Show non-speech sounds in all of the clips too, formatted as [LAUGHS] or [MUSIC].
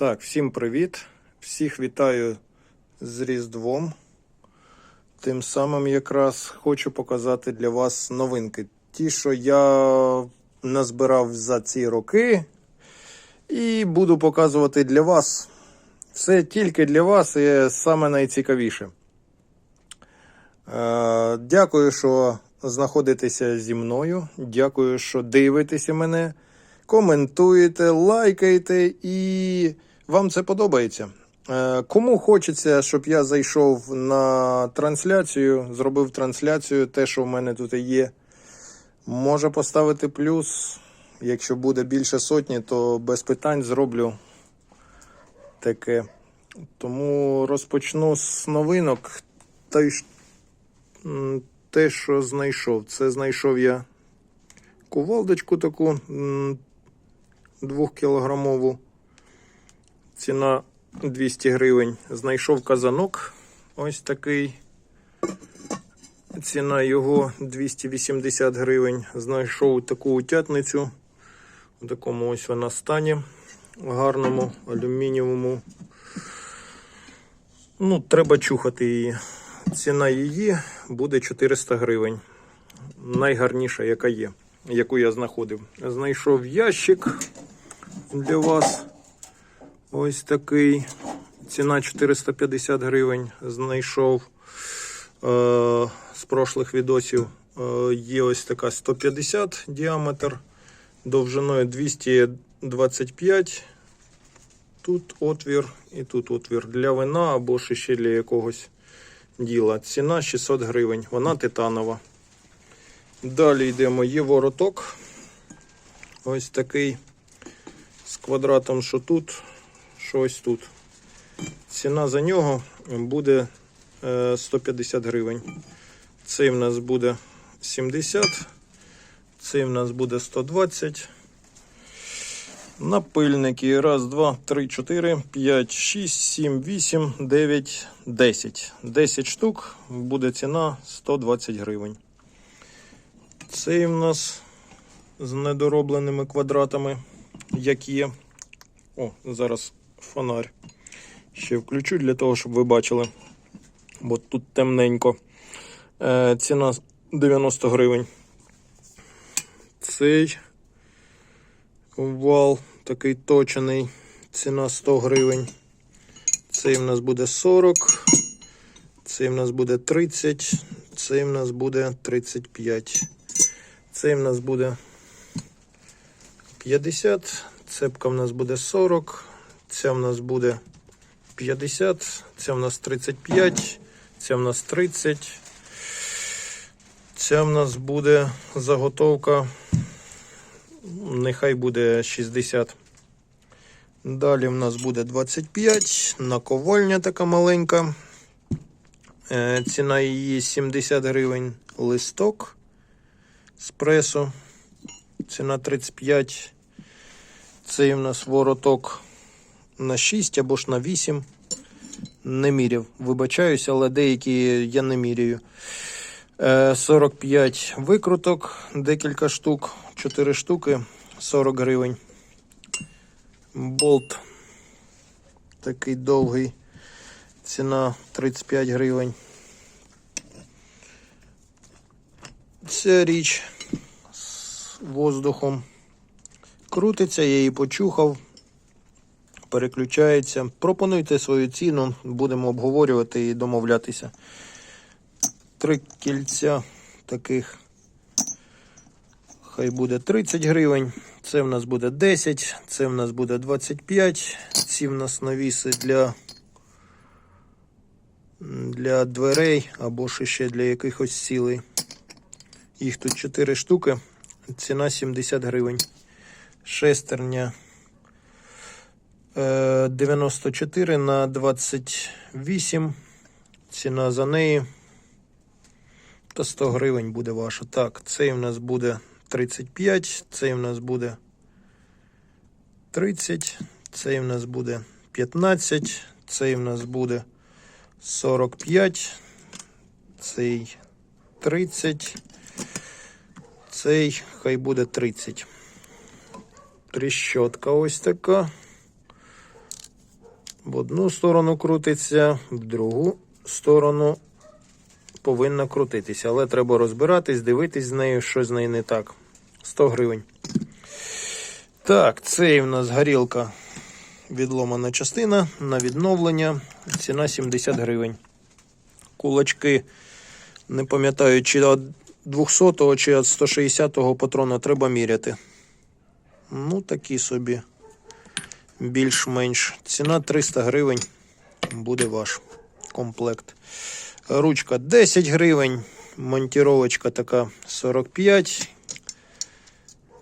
Так, всім привіт. Всіх вітаю з Різдвом. Тим самим якраз хочу показати для вас новинки. Ті, що я назбирав за ці роки, і буду показувати для вас. Все тільки для вас і саме найцікавіше. Е, Дякую, що знаходитеся зі мною. Дякую, що дивитеся мене, коментуєте, лайкаєте і вам це подобається. Е, Кому хочеться, щоб я зайшов на трансляцію, зробив трансляцію, те, що в мене тут є, може поставити плюс. Якщо буде більше сотні, то без питань зроблю таке. Тому розпочну з новинок. Та й те, що знайшов. Це знайшов я кувалдочку таку м, двохкілограмову. Ціна 200 гривень. Знайшов казанок. Ось такий. Ціна його 280 гривень. Знайшов таку утятницю. У такому ось вона стані. Гарному, алюмінієвому. Ну, треба чухати її. Ціна її буде 400 гривень. Найгарніша, яка є, яку я знаходив. Знайшов ящик для вас. Ось такий. Ціна 450 гривень. Знайшов е- з прошлих відосів. Е- є ось така 150 діаметр, довжиною 225. Тут отвір і тут отвір для вина або ж ще для якогось діла. Ціна 600 гривень. Вона титанова. Далі йдемо. Є вороток. Ось такий з квадратом, що тут, що ось тут. Ціна за нього буде е, 150 гривень. Цей в нас буде 70, цей в нас буде 120. Напильники. Раз, два, три, чотири, п'ять, шість, сім, вісім, дев'ять, десять. Десять штук буде ціна 120 гривень. Цей в нас з недоробленими квадратами, як є. О, зараз фонарь. Ще включу для того, щоб ви бачили. Бо тут темненько. Е, ціна 90 гривень. Цей вал такий точений. Ціна 100 гривень. Цей в нас буде 40. Цей в нас буде 30. Цей в нас буде 35. Цей в нас буде 50. Цепка в нас буде 40. Ця в нас буде 50. Ця в нас 35. Ця в нас 30. Ця в нас буде заготовка. Нехай буде 60. Далі в нас буде 25. Наковальня така маленька. Е, Ціна її 70 гривень листок з пресу. Ціна 35. Цей у нас вороток на 6 або ж на 8. Не міряв. Вибачаюсь, але деякі я не міряю. Е, 45 викруток, декілька штук, 4 штуки, 40 гривень. Болт такий довгий. Ціна 35 гривень. Ця річ з воздухом крутиться, я її почухав, переключається. Пропонуйте свою ціну, будемо обговорювати і домовлятися. Три кільця таких. Хай буде 30 гривень. Це в нас буде 10, це в нас буде 25. Ці в нас навіси для, для дверей або ще для якихось цілей. Їх тут 4 штуки. Ціна 70 гривень. Шестерня 94 на 28. Ціна за неї. Та 100 гривень буде ваша. Так, цей в нас буде 35, цей в нас буде 30, цей в нас буде 15, цей в нас буде 45, цей 30, цей хай буде 30. Тріщотка ось така. В одну сторону крутиться, в другу сторону повинна крутитися. Але треба розбиратись, дивитись з нею, що з нею не так. 100 гривень. Так, це в нас горілка відломана частина на відновлення. Ціна 70 гривень. Кулачки, не пам'ятаю, чи від 200 чи від 160 патрона треба міряти. Ну, такі собі. Більш-менш. Ціна 300 гривень. Буде ваш комплект. Ручка 10 гривень. Монтіровочка така 45.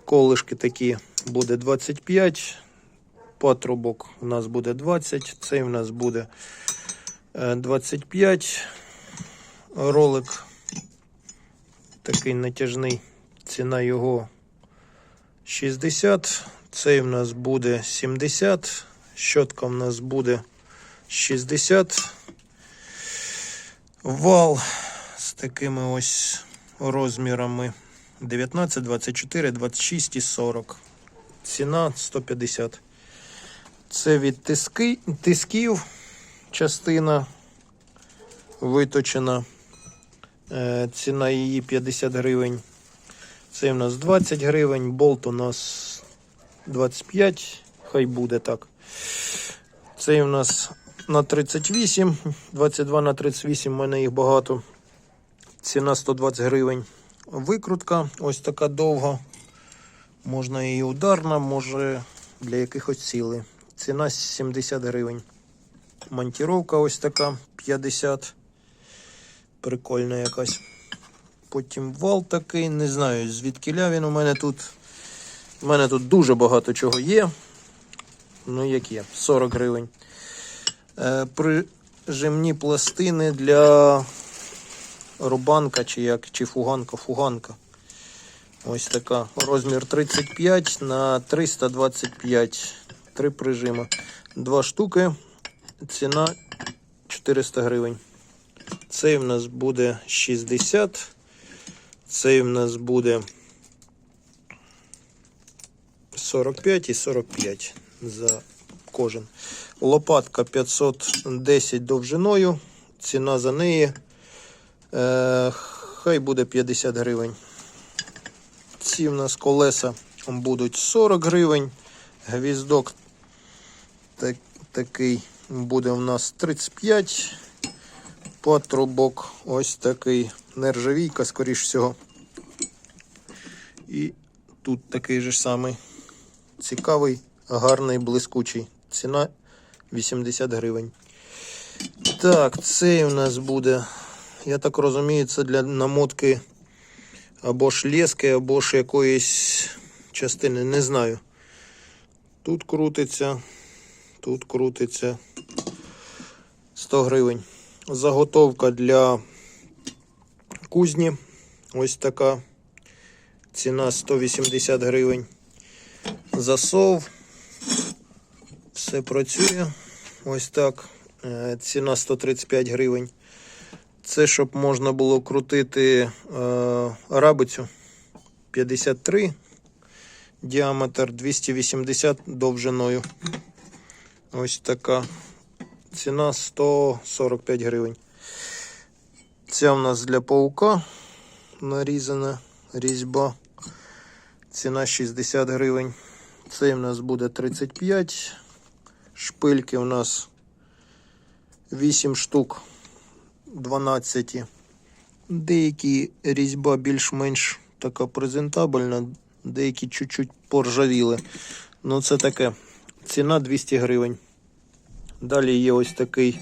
Колишки такі буде 25. Патрубок у нас буде 20. Цей у нас буде е, 25. Ролик такий натяжний. Ціна його 60. Цей в нас буде 70. Щотка в нас буде 60. Вал з такими ось розмірами 19, 24, 26 і 40. Ціна 150. Це від тиски, тисків частина виточена. Е, Ціна її 50 гривень. Це у нас 20 гривень, болт у нас 25, хай буде так. Це у нас на 38, 22 на 38, в мене їх багато. Ціна 120 гривень. Викрутка ось така довга. Можна і ударна, може для якихось цілей. Ціна 70 гривень. Монтіровка ось така 50. Прикольна якась. Потім вал такий, не знаю звідкиля він у мене тут. У мене тут дуже багато чого є. Ну, як є, 40 гривень. Е, прижимні пластини для рубанка чи як, чи фуганка, фуганка. Ось така. Розмір 35 на 325. Три прижима. Два штуки. Ціна 400 гривень. Цей в нас буде 60. Цей в нас буде 45 і 45 за кожен. Лопатка 510 довжиною. Ціна за неї. Е, хай буде 50 гривень. Ці в нас колеса будуть 40 гривень. Гвіздок так, такий буде у нас 35. Патрубок ось такий нержавійка, скоріш всього. І тут такий же самий цікавий, гарний, блискучий. Ціна 80 гривень. Так, цей у нас буде, я так розумію, це для намотки або ж лески, або ж якоїсь частини, не знаю. Тут крутиться, тут крутиться 100 гривень. Заготовка для кузні. Ось така. Ціна 180 гривень. Засов. Все працює. Ось так. Е, Ціна 135 гривень. Це щоб можна було крутити е, рабицю 53 діаметр 280 довжиною. Ось така. Ціна 145 гривень. Це у нас для паука нарізана різьба. Ціна 60 гривень. Цей у нас буде 35. Шпильки у нас 8 штук 12. Деякі різьба більш-менш така презентабельна, деякі чуть-чуть поржавіли. Ну це таке. Ціна 200 гривень. Далі є ось такий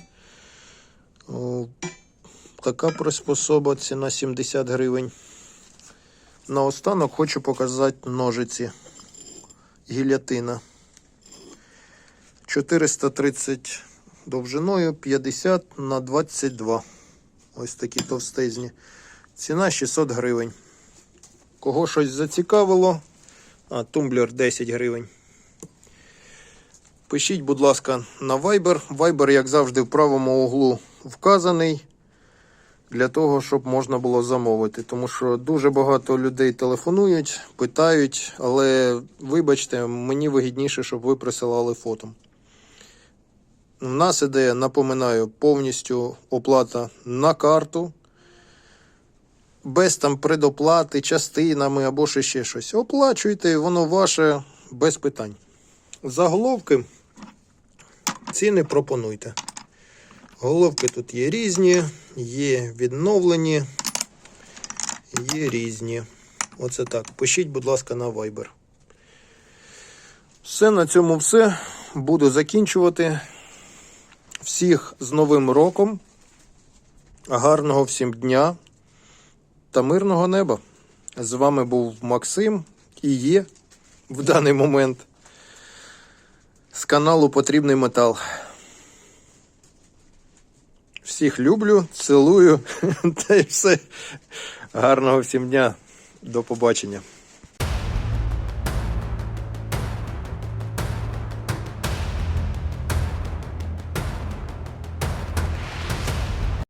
така приспособа, ціна 70 гривень. Наостанок хочу показати ножиці. Гілятина. 430 довжиною, 50 на 22. Ось такі товстезні. Ціна 600 гривень. Кого щось зацікавило? А, тумблер 10 гривень. Пишіть, будь ласка, на Viber. Viber, як завжди, в правому углу вказаний для того, щоб можна було замовити. Тому що дуже багато людей телефонують, питають, але вибачте, мені вигідніше, щоб ви присилали фото. У нас іде, напоминаю, повністю оплата на карту. Без там предоплати, частинами або ще щось. Оплачуйте, воно ваше без питань. Заголовки ціни пропонуйте. Головки тут є різні, є відновлені, є різні. Оце так. Пишіть, будь ласка, на Viber. Все на цьому все. Буду закінчувати. Всіх з Новим роком. Гарного всім дня та мирного неба. З вами був Максим і є в даний момент з каналу Потрібний Метал. Всіх люблю, цілую [LAUGHS] та й все. Гарного всім дня. До побачення.